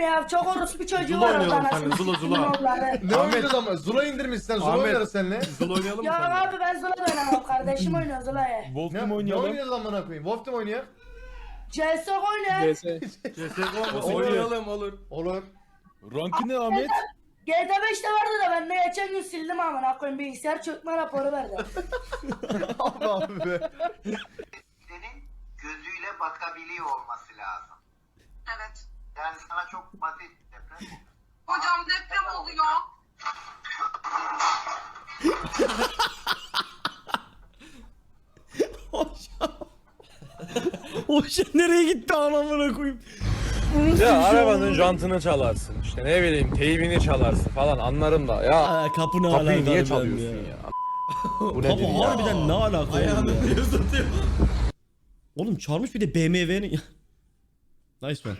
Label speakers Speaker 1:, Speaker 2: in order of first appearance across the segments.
Speaker 1: ya çok orospu çocuğu
Speaker 2: Zula
Speaker 1: var orada
Speaker 2: oynayalım
Speaker 1: anasını
Speaker 2: seninle, Zula, Zula.
Speaker 3: Ne oynayacağız ama? Zula indirmişsen Zula
Speaker 2: Ahmet.
Speaker 3: oynarız seninle.
Speaker 2: Zula oynayalım mı
Speaker 1: Ya
Speaker 2: seninle?
Speaker 1: abi ben Zula da oynamam kardeşim oynuyor Zula'yı.
Speaker 2: Wolf
Speaker 3: Ne,
Speaker 2: Team
Speaker 3: ne
Speaker 2: oynayalım.
Speaker 3: oynayacağız amına koyayım? Wolf Team oynayak.
Speaker 1: CSGO oynuyor.
Speaker 2: CSGO mu?
Speaker 4: Oynayalım olur.
Speaker 3: Olur.
Speaker 2: Rankı ne Ahmet?
Speaker 1: GTA 5'te vardı da ben de geçen gün sildim amına koyayım bilgisayar çökme raporu verdi.
Speaker 3: Abi abi be.
Speaker 5: senin gözüyle bakabiliyor olması lazım.
Speaker 6: Evet.
Speaker 5: Yani sana çok basit deprem.
Speaker 6: Hocam deprem oluyor.
Speaker 7: O şey nereye gitti anamına koyayım.
Speaker 4: Ya arabanın jantını çalarsın işte ne bileyim teybini çalarsın falan anlarım da ya
Speaker 7: Aa, kapı ne
Speaker 4: kapıyı niye çalıyorsun ya? Bu nedir
Speaker 7: Kapı
Speaker 4: ya?
Speaker 7: harbiden ne alaka oğlum ya? Oğlum çarmış bir de BMW'nin Nice one.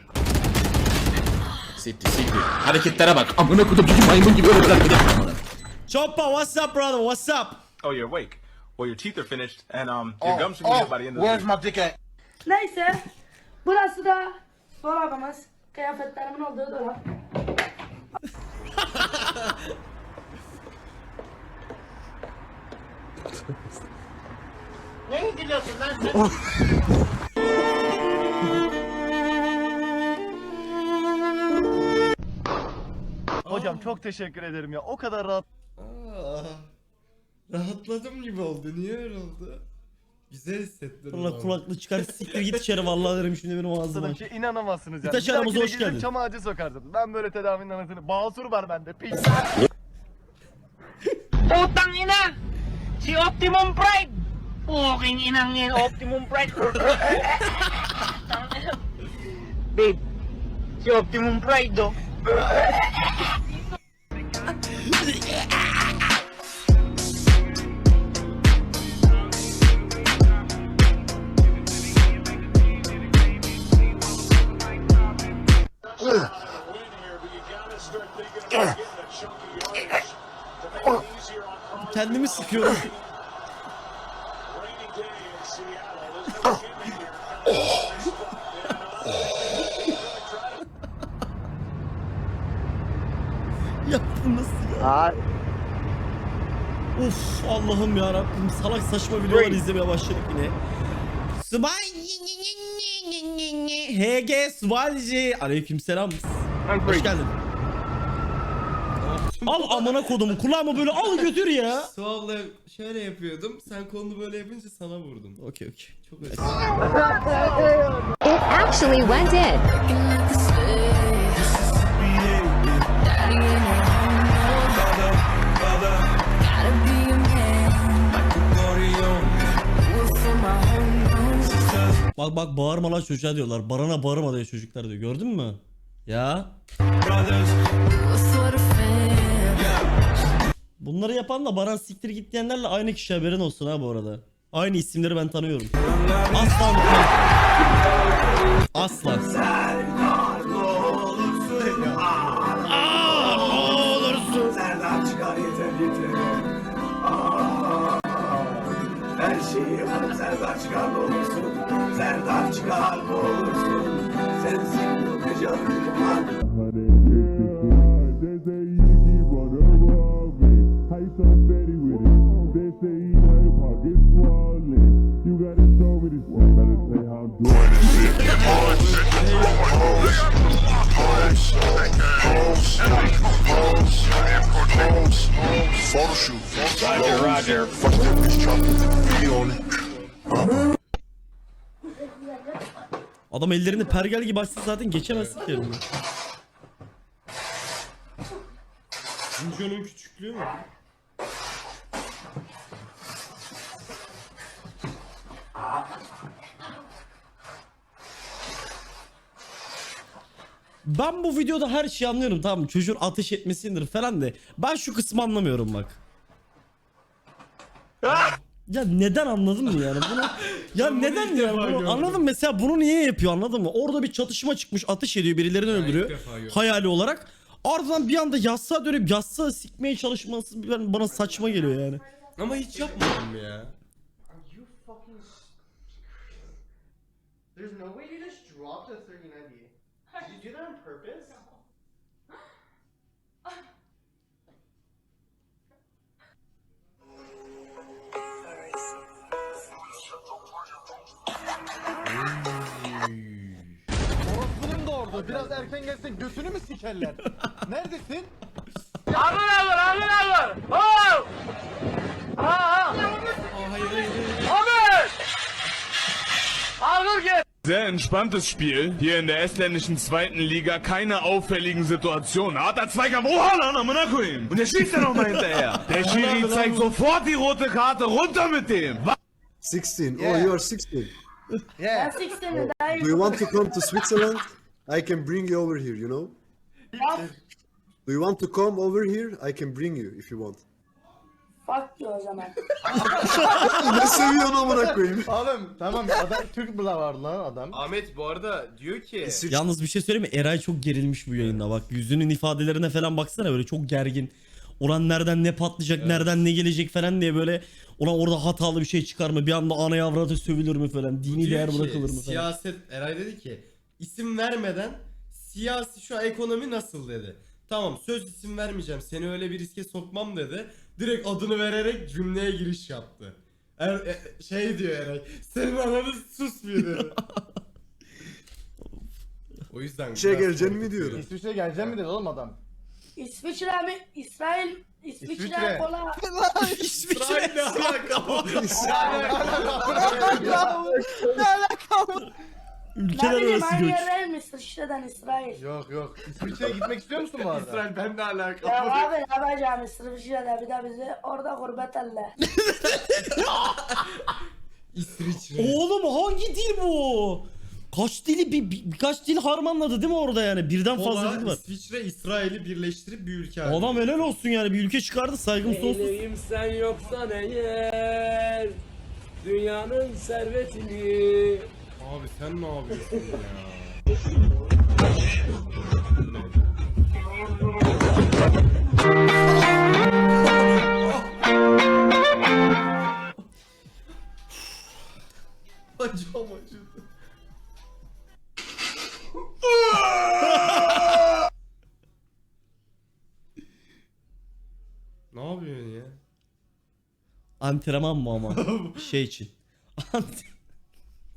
Speaker 8: Siktir siktir. Hareketlere bak. Amına kodum çünkü maymun gibi öyle bırak.
Speaker 7: Choppa what's up brother what's up?
Speaker 9: Oh, you're awake. Well, your teeth are finished, and um, your gums should be here by the end of the
Speaker 5: Where's my dick at?
Speaker 1: Neyse. Burası da dolabımız. Kıyafetlerimin olduğu dolap.
Speaker 5: Ne indiriyorsun lan sen?
Speaker 2: Hocam çok teşekkür ederim ya. O kadar rahat.
Speaker 10: Rahatladım gibi oldu. Niye öyle oldu? Güzel hissettim.
Speaker 7: Allah kulaklığı çıkar siktir git içeri vallahi derim şimdi benim ağzıma.
Speaker 2: Sana şey inanamazsınız yani.
Speaker 7: Taş
Speaker 2: Bir
Speaker 7: aramıza
Speaker 2: dahakine
Speaker 7: hoş geldin.
Speaker 2: Çam ağacı sokarsın. Ben böyle tedavinin anasını. Basur var bende. Pis.
Speaker 6: Putang ina! Si Optimum Pride! Puking inang yan, Optimum Pride! Babe, si Optimum Pride oh.
Speaker 7: Kendimi sıkıyorum. ya bu nasıl ya? Of Allah'ım ya Rabbim salak saçma videolar izlemeye başladık yine. Subay HG Subalci Aleykümselam. Hoş geldin. Al amına kodumu kulağıma böyle al götür ya.
Speaker 10: Suav'la şöyle yapıyordum. Sen kolunu böyle yapınca sana vurdum.
Speaker 7: Okey okey.
Speaker 10: Çok özür
Speaker 11: It actually went in.
Speaker 7: Bak bak bağırma lan çocuğa diyorlar. Barana bağırma diyor çocuklar diyor. Gördün mü? Ya. Bunları yapan da Baran siktir git diyenlerle aynı kişi haberin olsun ha bu arada. Aynı isimleri ben tanıyorum. Asla unutmam. Asla. Aa, ne olursun.
Speaker 5: Serdar çıkar olursun. Serdar çıkar olursun. Sensin bu gece
Speaker 7: Adam ellerini pergel gibi açsa zaten geçemezsin ki yerine.
Speaker 10: Jinjo'nun küçüklüğü mü?
Speaker 7: Ben bu videoda her şeyi anlıyorum tamam mı? Çocuğun ateş etmesindir falan de. Ben şu kısmı anlamıyorum bak. Ya neden anladın mı yani bunu? Ya neden ya bunu anladın mı? mesela bunu niye yapıyor anladın mı? Orada bir çatışma çıkmış ateş ediyor birilerini öldürüyor
Speaker 10: defa gördüm.
Speaker 7: hayali olarak. Ardından bir anda yassağa dönüp yassağa sikmeye çalışması ben- bana saçma geliyor yani.
Speaker 10: Ama hiç yapmadım ya?
Speaker 3: There's no way you just dropped a 3090. Orospunun da orada. Biraz erken gelsen götünü mü sikerler? Neredesin?
Speaker 6: Alın alın alın alın. Oh! Ha ha. Alın. Alın gel.
Speaker 9: Sehr entspanntes Spiel. Hier in der estländischen zweiten Liga keine auffälligen Situationen. Harter Haaland am Monaco hin? Und der schießt ja noch mal hinterher. Der Schiri zeigt sofort die rote Karte. Runter mit dem.
Speaker 10: 16.
Speaker 3: Yeah.
Speaker 10: Oh, you are 16.
Speaker 3: Yeah.
Speaker 1: 60'imi daha iyi
Speaker 10: Do you want to come to Switzerland? I can bring you over here, you know? Do you want to come over here? I can bring you if you want.
Speaker 1: Fuck diyor o zaman.
Speaker 10: ne seviyorsun amına koyayım?
Speaker 3: Oğlum tamam adam Türk bula var lan adam.
Speaker 10: Ahmet bu arada diyor ki
Speaker 7: Yalnız bir şey söyleyeyim mi? Eray çok gerilmiş bu yayında bak. Yüzünün ifadelerine falan baksana böyle çok gergin. Ulan nereden ne patlayacak, nereden ne gelecek falan diye böyle ulan orada hatalı bir şey çıkar mı? Bir anda ana yavrada sövülür mü falan? Dini değer bırakılır mı falan?
Speaker 10: Siyaset Eray dedi ki isim vermeden siyasi şu an ekonomi nasıl dedi. Tamam söz isim vermeyeceğim seni öyle bir riske sokmam dedi. Direkt adını vererek cümleye giriş yaptı. Er, e, şey diyor Eray senin ananı susmuyor dedi. o yüzden
Speaker 5: Şey
Speaker 10: biraz
Speaker 5: geleceğini mi
Speaker 10: korkutuyor.
Speaker 5: diyorum?
Speaker 3: İsviçre geleceğim mi dedi oğlum adam?
Speaker 1: İsviçre mi? İsrail, İsviçre
Speaker 3: İsviçre.
Speaker 1: kola.
Speaker 10: İsrail ne alaka?
Speaker 1: Ne
Speaker 7: Ülkeler
Speaker 1: bileyim
Speaker 7: arası göç.
Speaker 1: değil mi? İsviçre'den İsrail.
Speaker 3: Yok yok. İsviçre'ye gitmek istiyor musun bu arada?
Speaker 10: İsrail ben ne alaka?
Speaker 1: Ya abi ne yapacağım İsviçre'de bir de bizi orada gurbet elle.
Speaker 10: İsviçre.
Speaker 7: Oğlum hangi dil bu? Kaç dili bir, bir- birkaç dil harmanladı değil mi orada yani? Birden fazla
Speaker 10: Kola,
Speaker 7: dil var.
Speaker 10: İsviçre, İsrail'i birleştirip bir ülke haline
Speaker 7: Adam helal olsun yani bir ülke çıkardı saygım sonsuz.
Speaker 4: sen yoksan eğer dünyanın servetini
Speaker 10: Abi sen ne yapıyorsun ya? Bacağım acıdı. ne yapıyorsun ya?
Speaker 7: Antrenman mı ama? şey için. Ant-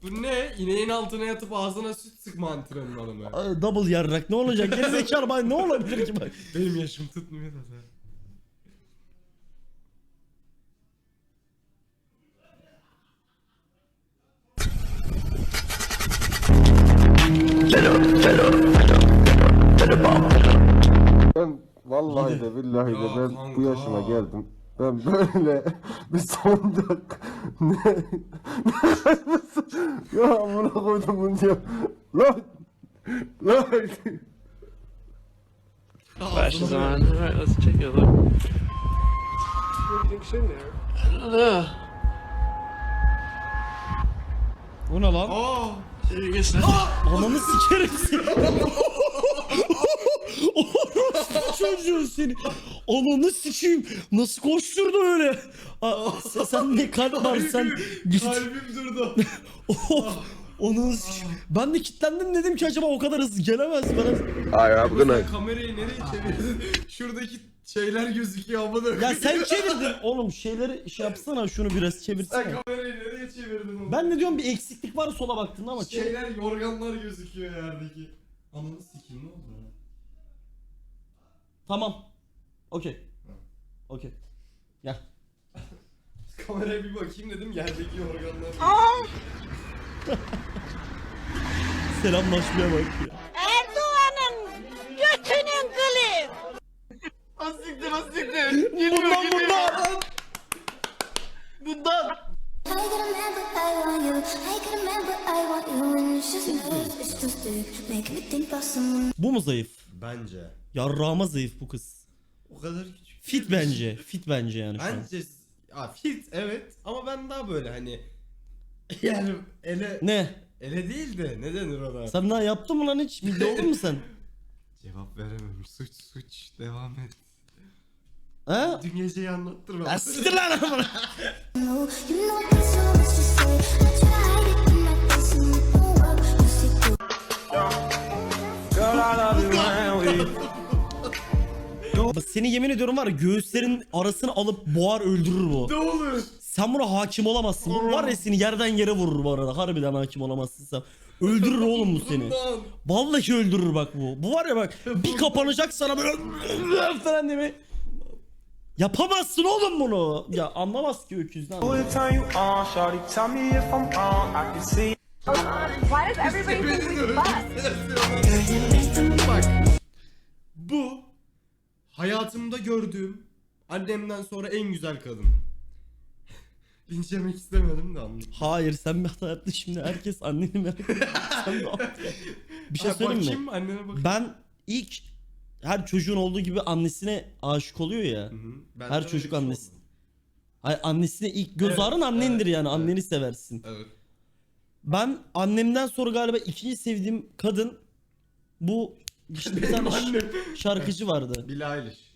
Speaker 10: Bu ne? İneğin altına yatıp ağzına süt sıkma antrenmanı mı?
Speaker 7: Aa, Double yarrak ne olacak? Gerizekalı bay ne olabilir ki bak?
Speaker 10: Benim yaşım tutmuyor da sen.
Speaker 5: Ben vallahi de billahi de
Speaker 10: Ya
Speaker 5: ben
Speaker 10: kanka.
Speaker 5: bu yaşıma geldim. Ben böyle bir sancak ne ya amına koydum bunu ya. Lan lan
Speaker 10: Başladı
Speaker 6: Alright, let's take a look.
Speaker 7: O ne lan?
Speaker 10: Aa!
Speaker 7: Ananı sikerim seni. Orospu çocuğu seni. Ananı sikeyim. Nasıl koşturdu öyle? Aa, sen, sen ne kalp var sen. Git.
Speaker 10: Kalbim durdu.
Speaker 7: Oh, Ananı sikeyim. Ben de kilitlendim dedim ki acaba o kadar hızlı gelemez bana.
Speaker 10: Sen kamerayı nereye çevirdin? Şuradaki şeyler gözüküyor amına
Speaker 7: Ya
Speaker 10: koyayım.
Speaker 7: sen çevirdin. Oğlum şeyleri şey yapsana şunu biraz
Speaker 10: Sen
Speaker 7: çevirsene.
Speaker 10: kamerayı nereye çevirdin oğlum?
Speaker 7: Ben de diyorum bir eksiklik var sola baktığında ama.
Speaker 10: Şeyler yorganlar gözüküyor yerdeki. Ananı sikeyim ne oldu?
Speaker 7: Tamam. Okey. Okey. Gel.
Speaker 10: Kameraya bir bakayım dedim yerdeki yorganlar.
Speaker 7: Selamlaşmaya bak ya.
Speaker 6: Erdoğan'ın götünün kılı.
Speaker 10: Asiktir asiktir.
Speaker 7: Bundan bundan.
Speaker 10: Bundan.
Speaker 11: Someone.
Speaker 7: Bu mu zayıf?
Speaker 10: Bence.
Speaker 7: Yarrağıma zayıf bu kız.
Speaker 10: O kadar küçük.
Speaker 7: Fit bence. Fit bence yani şu an.
Speaker 10: Bence ya fit evet ama ben daha böyle hani yani ele
Speaker 7: Ne?
Speaker 10: ele değil de ne denir ona?
Speaker 7: Sen daha yaptın mı lan hiç? Midye oldun mu sen?
Speaker 10: Cevap veremem. Suç suç. Devam et.
Speaker 7: Ha?
Speaker 10: Dün geceyi anlattırma.
Speaker 7: Ya siktir lan amına.
Speaker 11: No, you know there's so much to say. I try to hide it
Speaker 7: seni yemin ediyorum var ya göğüslerin arasını alıp boğar öldürür bu.
Speaker 10: Ne olur.
Speaker 7: Sen buna hakim olamazsın. Bu var ya seni yerden yere vurur bu arada. Harbiden hakim olamazsın sen. Öldürür oğlum bu seni. Vallahi öldürür bak bu. Bu var ya bak bir kapanacak sana böyle falan bir- Yapamazsın oğlum bunu. Ya anlamaz ki öküzden.
Speaker 11: Why does everybody think we
Speaker 10: annemden sonra en güzel kadın. Linç yemek istemedim de anladım.
Speaker 7: Hayır sen bir hata yaptın şimdi. Herkes anneni merak ediyor. Sen ne yaptın? Bir şey
Speaker 10: Ha,
Speaker 7: söyleyeyim mi?
Speaker 10: bakayım, annene bakayım.
Speaker 7: Ben ilk her çocuğun olduğu gibi annesine aşık oluyor ya.
Speaker 10: Hı hı. Ben de
Speaker 7: Her
Speaker 10: öyle
Speaker 7: çocuk
Speaker 10: bir şey
Speaker 7: annesi.
Speaker 10: oldu.
Speaker 7: Hayır annesine ilk göz
Speaker 10: Evet,
Speaker 7: ağrın annendir
Speaker 10: evet,
Speaker 7: yani. Anneni seversin.
Speaker 10: Evet.
Speaker 7: Ben annemden sonra galiba ikinci sevdiğim kadın bu işte bir tane ş-
Speaker 10: Annem.
Speaker 7: şarkıcı vardı.
Speaker 10: Billie Eilish.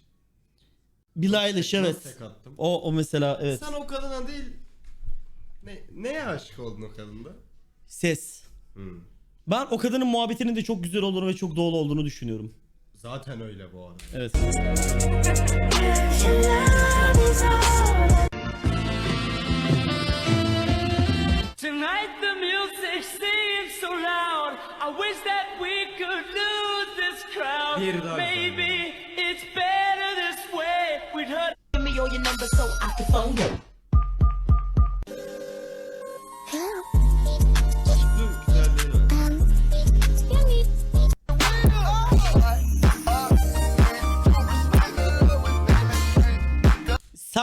Speaker 7: Billie Eilish evet.
Speaker 10: tek attım?
Speaker 7: O o mesela evet.
Speaker 10: Sen o kadına değil ne, neye aşık oldun o kadında?
Speaker 7: Ses.
Speaker 10: Hmm.
Speaker 7: Ben o kadının muhabbetinin de çok güzel olduğunu ve çok doğal olduğunu düşünüyorum.
Speaker 10: Zaten öyle bu arada.
Speaker 7: Evet.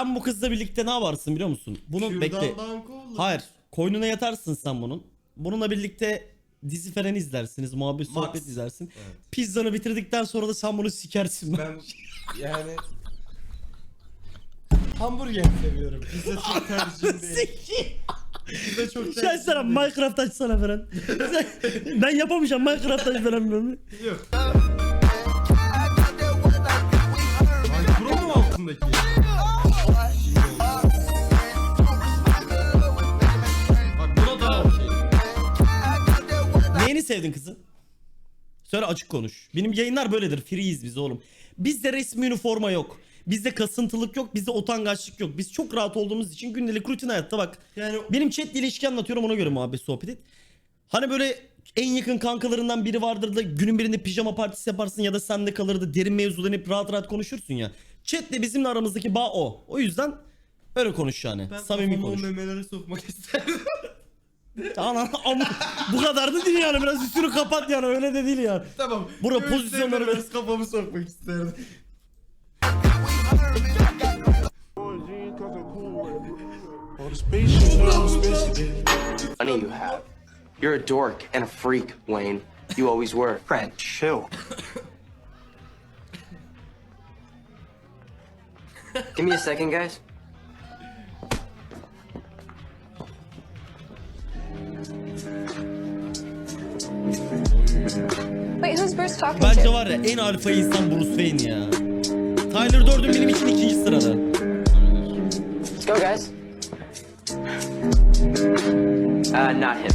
Speaker 7: Sen bu kızla birlikte ne yaparsın biliyor musun? Bunun bekle.
Speaker 10: Kürdandan kolla.
Speaker 7: Hayır. Koynuna yatarsın sen bunun. Bununla birlikte dizi falan izlersiniz. Muhabbet
Speaker 10: Max.
Speaker 7: sohbet izlersin.
Speaker 10: Evet.
Speaker 7: Pizzanı bitirdikten sonra da sen bunu sikersin.
Speaker 10: Ben yani hamburger seviyorum. Pizza çok tercihim değil. Pizza çok
Speaker 7: Şey
Speaker 10: tercihim
Speaker 7: açsana
Speaker 10: değil.
Speaker 7: Minecraft açsana falan. ben yapamayacağım Minecraft aç falan ne.
Speaker 10: Yok. Ay pro mu altındaki?
Speaker 7: Sevdin kızım? Söyle açık konuş. Benim yayınlar böyledir. Freeyiz biz oğlum. Bizde resmi üniforma yok. Bizde kasıntılık yok. Bizde utangaçlık yok. Biz çok rahat olduğumuz için gündelik rutin hayatta bak.
Speaker 10: Yani
Speaker 7: Benim chat ilişki anlatıyorum ona göre muhabbet sohbet et. Hani böyle en yakın kankalarından biri vardır da günün birinde pijama partisi yaparsın ya da sende kalır da derin mevzudan hep rahat rahat konuşursun ya. Chatle bizimle aramızdaki bağ o. O yüzden öyle konuş yani.
Speaker 10: ben
Speaker 7: Samimi konuş.
Speaker 10: memelere sokmak isterdim.
Speaker 7: Ana, ama bu kadar da değil yani biraz üstünü kapat yani öyle de değil yani.
Speaker 10: tamam.
Speaker 7: Burada
Speaker 10: Göğüslerime
Speaker 7: pozisyonları-
Speaker 10: biraz kafamı sokmak isterdim.
Speaker 12: money you have. You're a dork and a freak, Wayne. You always were. Fred, chill. Give me a second, guys.
Speaker 11: Wait, who's Bruce talking
Speaker 7: Bence var ya en alfa insan Bruce Wayne ya. Tyler Durden benim için ikinci sırada.
Speaker 12: Let's go, guys. Uh, not him.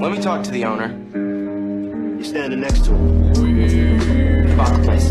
Speaker 12: Let me talk to the owner.
Speaker 5: You're standing next to him.
Speaker 12: About the place.